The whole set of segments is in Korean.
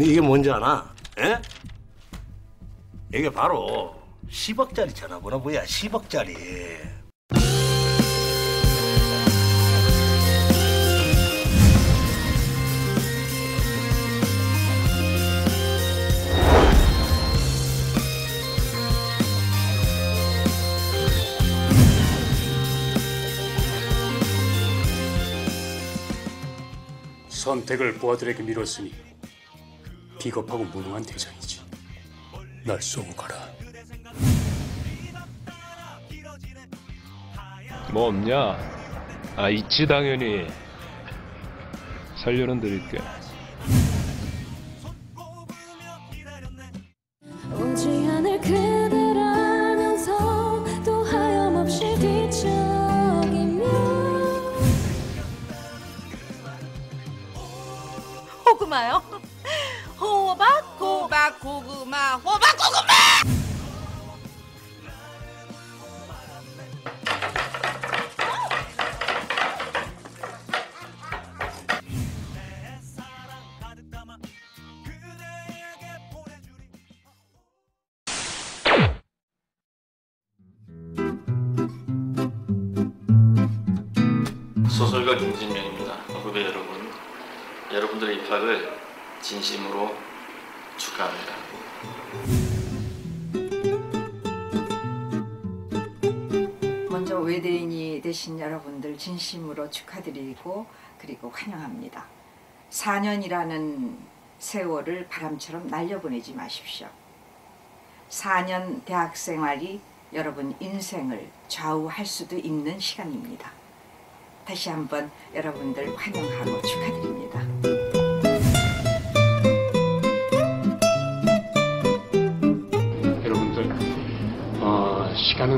이게 뭔지 아나? 에? 이게 바로 10억짜리 전화번호부야 10억짜리 선택을 부하들에게 미뤘으니 비겁하고 무능한 대장이지. 날 쏘고 가라. 뭐 없냐? 아 있지 당연히 살려는 드릴게 호구마요? 호박 호박 고구마 호박 고구마 소설가 김진명입니다. 후배 여러분, 여러분들의 입학을 진심으로 축하합니다. 먼저 외대인이 되신 여러분들 진심으로 축하드리고 그리고 환영합니다. 4년이라는 세월을 바람처럼 날려보내지 마십시오. 4년 대학 생활이 여러분 인생을 좌우할 수도 있는 시간입니다. 다시 한번 여러분들 환영하고 축하드립니다.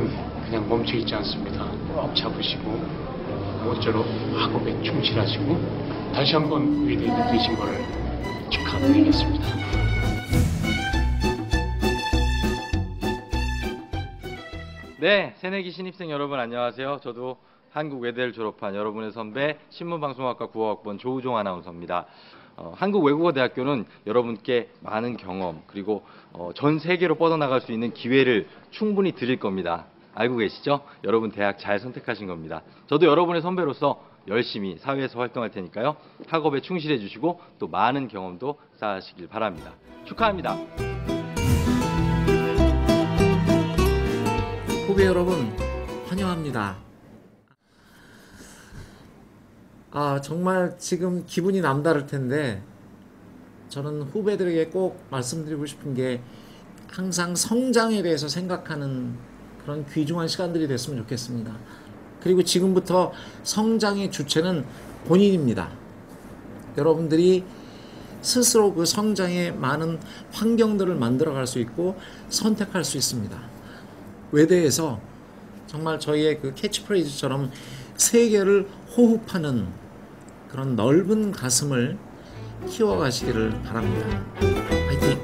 어, 시간은 그냥 멈춰 있지 않습니다. 꼭 잡으시고 모쪼록 학업에 충실하시고 다시 한번 위대인이 되신 것을 축하드리겠습니다. 네, 새내기 신입생 여러분 안녕하세요. 저도 한국 외대를 졸업한 여러분의 선배 신문방송학과 9학번 조우종 아나운서입니다. 어, 한국 외국어 대학교는 여러분께 많은 경험 그리고 어, 전 세계로 뻗어나갈 수 있는 기회를 충분히 드릴 겁니다. 알고 계시죠? 여러분 대학 잘 선택하신 겁니다. 저도 여러분의 선배로서 열심히 사회에서 활동할 테니까요. 학업에 충실해 주시고 또 많은 경험도 쌓으시길 바랍니다. 축하합니다. 후배 여러분 환영합니다. 아 정말 지금 기분이 남다를 텐데 저는 후배들에게 꼭 말씀드리고 싶은 게 항상 성장에 대해서 생각하는 그런 귀중한 시간들이 됐으면 좋겠습니다. 그리고 지금부터 성장의 주체는 본인입니다. 여러분들이 스스로 그 성장에 많은 환경들을 만들어 갈 수 있고 선택할 수 있습니다. 외대에서 정말 저희의 그 캐치프레이즈처럼 세계를 호흡하는 그런 넓은 가슴을 키워가시기를 바랍니다. 화이팅!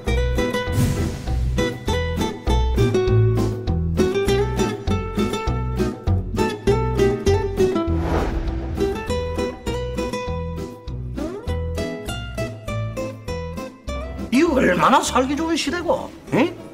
이 얼마나 살기 좋은 시대고 에?